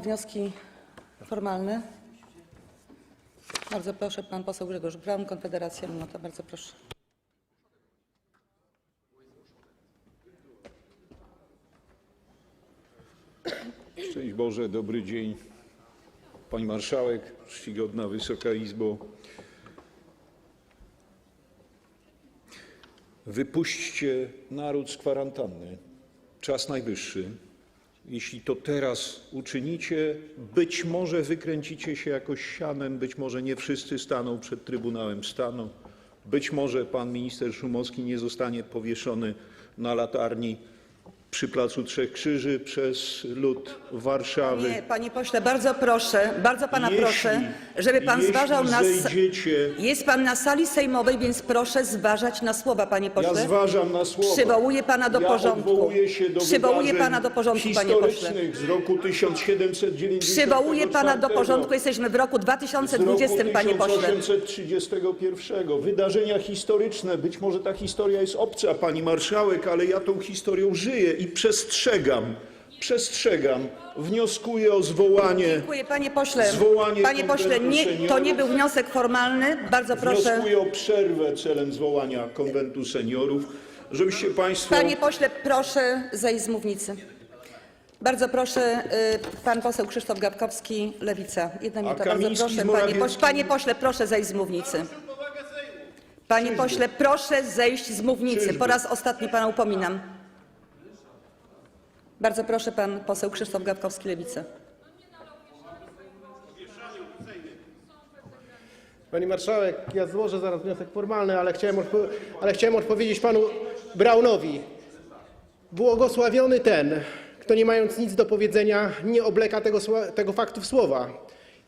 Wnioski formalne. Bardzo proszę, pan poseł Grzegorz Braun, Konfederacja, minuta, bardzo proszę. Szczęść Boże, dobry dzień. Pani Marszałek, czcigodna Wysoka Izbo. Wypuśćcie naród z kwarantanny. Czas najwyższy. Jeśli to teraz uczynicie, być może wykręcicie się jakoś sianem, być może nie wszyscy staną przed Trybunałem Stanu, być może pan minister Szumowski nie zostanie powieszony na latarni przy Placu Trzech Krzyży przez lud Warszawy. Nie, panie pośle, bardzo proszę, bardzo pana Jeśli- proszę, żeby pan jeśli zważał na... s- zejdziecie, Jest pan na sali sejmowej, więc proszę zważać na słowa, panie ja pośle. zważam na słowa. Przywołuję pana do ja porządku. odwołuję się do Przywołuję wydarzeń pana do porządku, panie pośle. historycznych z roku 1794. Przywołuję pana do porządku, jesteśmy w roku z 2020, roku panie pośle. 1831. Wydarzenia historyczne. Być może ta historia jest obca pani marszałek, ale ja tą historią żyję i przestrzegam, przestrzegam, wnioskuję o zwołanie, Dziękuję, panie pośle. Zwołanie Panie pośle, Konwentu nie, to nie był wniosek formalny. Bardzo proszę. wnioskuję o przerwę celem zwołania konwentu seniorów, żebyście państwo... Panie pośle, proszę zejść z mównicy. Bardzo proszę, y, pan poseł Krzysztof Gawkowski, Lewica. Jedna minuta, bardzo Kamiński z proszę. Panie, poś, Morawieckim? panie pośle, proszę zejść z mównicy. Panie pośle, proszę zejść z mównicy. Po raz ostatni pana upominam. Bardzo proszę, pan poseł Krzysztof Gawkowski, Lewica. Pani marszałek, ja złożę zaraz wniosek formalny, ale chciałem, ale chciałem odpowiedzieć panu Braunowi. Błogosławiony ten, kto nie mając nic do powiedzenia, nie obleka tego, tego faktu w słowa.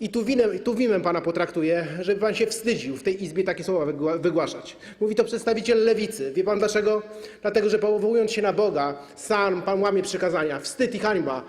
I tu winem, tu winem pana potraktuję, żeby pan się wstydził w tej izbie takie słowa wygła- wygłaszać. Mówi to przedstawiciel lewicy. Wie pan dlaczego? Dlatego, że powołując się na Boga, sam pan łamie przykazania. Wstyd i hańba.